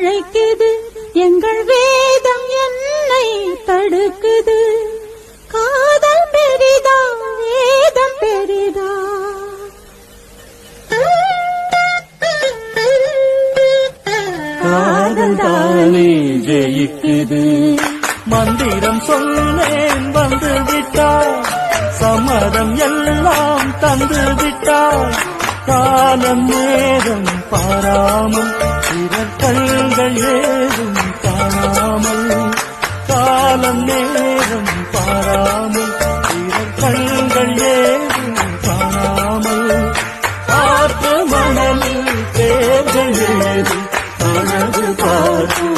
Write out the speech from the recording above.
அழைக்குது. எங்கள் வேதம் என்னை தடுக்குது. காதல் பெரிதா வேதம் பெரிதா. காதல் தானே ஜெயிக்குது. மந்திரம் சொன்னேன் வந்து விட்டார் சம்மதம் எல்லாம் தந்து விட்டார் காலம் நேரம் பாராமல் சிவன் கண்கள் ஏதும் காணாமல் காலம் நேரம் பாராமல் சிவன் ஏதும் காணாமல் காற்று மணலில் தேர்தல் ஏதும் அழகு பார்த்து